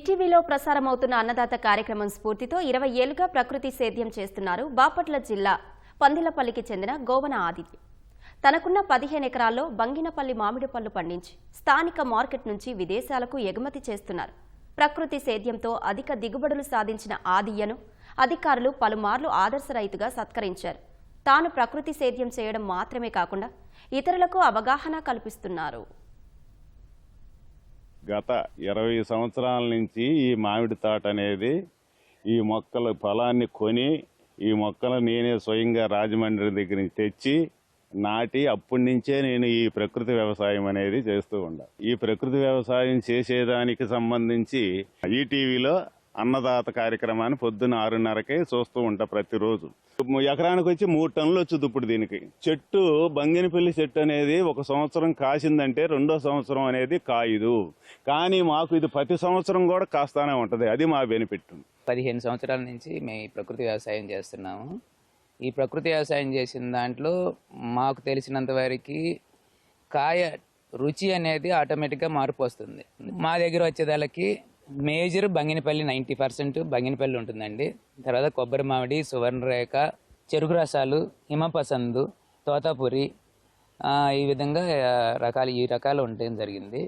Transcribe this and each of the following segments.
ఈటీవీలో ప్రసారమవుతున్న అన్నదాత కార్యక్రమం స్ఫూర్తితో ఇరవై ఏళ్ళుగా ప్రకృతి సేద్యం చేస్తున్నారు బాపట్ల జిల్లా పందిలపల్లికి చెందిన గోవన ఆదిత్య. తనకున్న పదిహేను ఎకరాల్లో బంగినపల్లి మామిడి పళ్ళు పండించి స్థానిక మార్కెట్ నుంచి విదేశాలకు ఎగుమతి చేస్తున్నారు. ప్రకృతి సేద్యంతో అధిక దిగుబడులు సాధించిన ఆదియ్యను అధికారులు పలుమార్లు ఆదర్శ రైతుగా సత్కరించారు. తాను ప్రకృతి సేద్యం చేయడం మాత్రమే కాకుండా ఇతరులకు అవగాహన కల్పిస్తున్నారు. గత ఇరవై సంవత్సరాల నుంచి ఈ మామిడి తోట అనేది ఈ మొక్కల పొలాన్ని కొని ఈ మొక్కలు నేనే స్వయంగా రాజమండ్రి దగ్గర నుంచి తెచ్చి నాటి అప్పటి నుంచే నేను ఈ ప్రకృతి వ్యవసాయం అనేది చేస్తూ ఉండా. ఈ ప్రకృతి వ్యవసాయం చేసేదానికి సంబంధించి ఈటీవీలో అన్నదాత కార్యక్రమాన్ని పొద్దున్న ఆరున్నరకే చూస్తూ ఉంటా ప్రతిరోజు. ఎకరానికి వచ్చి మూడు టన్నులు వచ్చుద్ది ఇప్పుడు దీనికి. చెట్టు బంగినపల్లి చెట్టు అనేది ఒక సంవత్సరం కాసిందంటే రెండో సంవత్సరం అనేది కాయదు. కానీ మాకు ఇది ప్రతి సంవత్సరం కూడా కాస్తానే ఉంటుంది. అది మా బెనిఫిట్. పదిహేను సంవత్సరాల నుంచి మేము ఈ ప్రకృతి వ్యవసాయం చేస్తున్నాము. ఈ ప్రకృతి వ్యవసాయం చేసిన దాంట్లో మాకు తెలిసినంత వరకు కాయ రుచి అనేది ఆటోమేటిక్గా మార్పు వస్తుంది మా దగ్గర వచ్చేదానికి major Banganapalli ninety percent Banganapalli ఉంటుందండి. తర్వాత కొబ్బరి మామిడి సువర్ణరేఖ చెరుకు రసాలు హిమపసందు తోతాపురి ఈ విధంగా రకాలు ఈ రకాలు ఉండటం జరిగింది.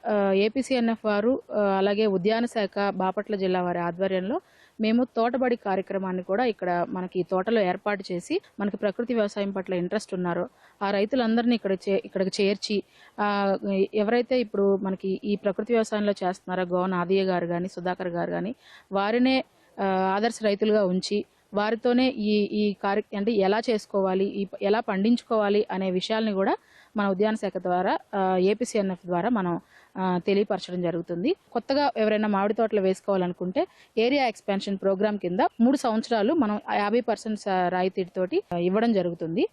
ఏపీసీఎన్ఎఫ్ వారు అలాగే ఉద్యాన శాఖ బాపట్ల జిల్లా వారి ఆధ్వర్యంలో మేము తోటబడి కార్యక్రమాన్ని కూడా ఇక్కడ మనకి తోటలో ఏర్పాటు చేసి మనకి ప్రకృతి వ్యవసాయం పట్ల ఇంట్రెస్ట్ ఉన్నారో. ఆ రైతులందరినీ ఇక్కడ చే ఇక్కడికి చేర్చి ఎవరైతే ఇప్పుడు మనకి ఈ ప్రకృతి వ్యవసాయంలో చేస్తున్నారో గోవన్ ఆదియ గారు కానీ సుధాకర్ గారు కానీ వారినే ఆదర్శ రైతులుగా ఉంచి వారితోనే ఈ ఈ కార్య అంటే ఎలా చేసుకోవాలి ఈ ఎలా పండించుకోవాలి అనే విషయాల్ని కూడా మన ఉద్యాన శాఖ ద్వారా ఏపీసీఎన్ఎఫ్ ద్వారా మనం తెలియపరచడం జరుగుతుంది. కొత్తగా ఎవరైనా మామిడి తోటలు వేసుకోవాలనుకుంటే ఏరియా ఎక్స్పాన్షన్ ప్రోగ్రామ్ కింద మూడు సంవత్సరాలు మనం యాభై పర్సెంట్ రాయితీతోటి ఇవ్వడం జరుగుతుంది.